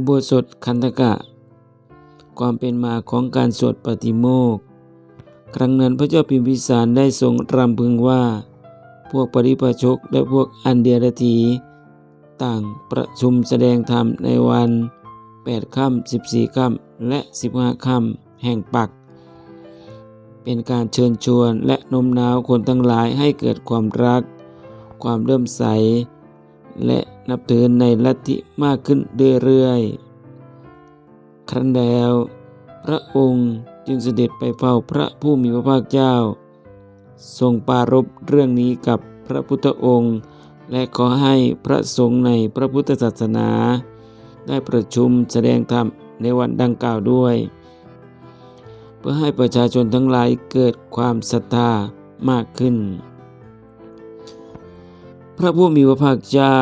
อุโบสถคันธกะ ความเป็นมาของการสวดปฏิโมกครั้งนั้นพระเจ้าพิมพิสารได้ทรงรำพึงว่า พวกปริพาชกและพวกอันเดียรถีต่างประชุมแสดงธรรมในวัน8ค่ำ14ค่ำและ 15ค่ำแห่งปัก เป็นการเชิญชวนและโน้มน้าวคนทั้งหลายให้เกิดความรัก ความเริ่มใส และ นับถือในลัทธิมากขึ้นเรื่อยๆ ครั้นแล้ว พระองค์จึงเสด็จไปเฝ้าพระผู้มีพระภาคเจ้า ทรงปารภเรื่องนี้กับพระพุทธองค์ และขอให้พระสงฆ์ในพระพุทธศาสนา ได้ประชุมแสดงธรรมในวันดังกล่าวด้วย เพื่อให้ประชาชนทั้งหลายเกิดความศรัทธามากขึ้น พระผู้มีพระภาคเจ้า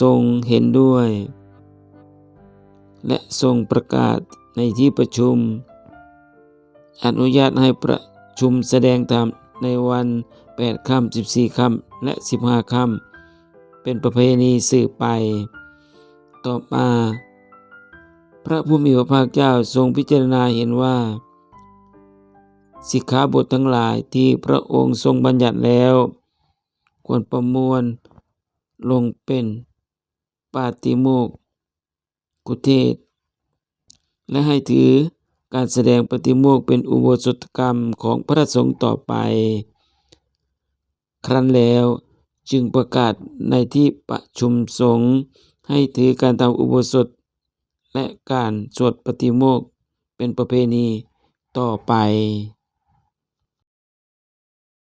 ทรงเห็นด้วย และทรงประกาศในที่ประชุม อนุญาตให้ประชุมแสดงธรรมในวัน8ค่ำ14ค่ำและ 15ค่ำเป็นประเพณีสืบไป ต่อมา พระผู้มีพระภาคเจ้าทรงพิจารณาเห็นว่า สิกขาบททั้งหลายที่พระองค์ทรงบัญญัติแล้ว ควรประมวล ลงเป็นปาติโมกกุเทศ และให้ถือการแสดงปฏิโมกเป็นอุโบสถกรรมของพระสงฆ์ต่อไป ครั้นแล้วจึงประกาศในที่ประชุมสงฆ์ให้ถือการทำอุโบสถ และการสวดปฏิโมกเป็นประเพณีต่อไป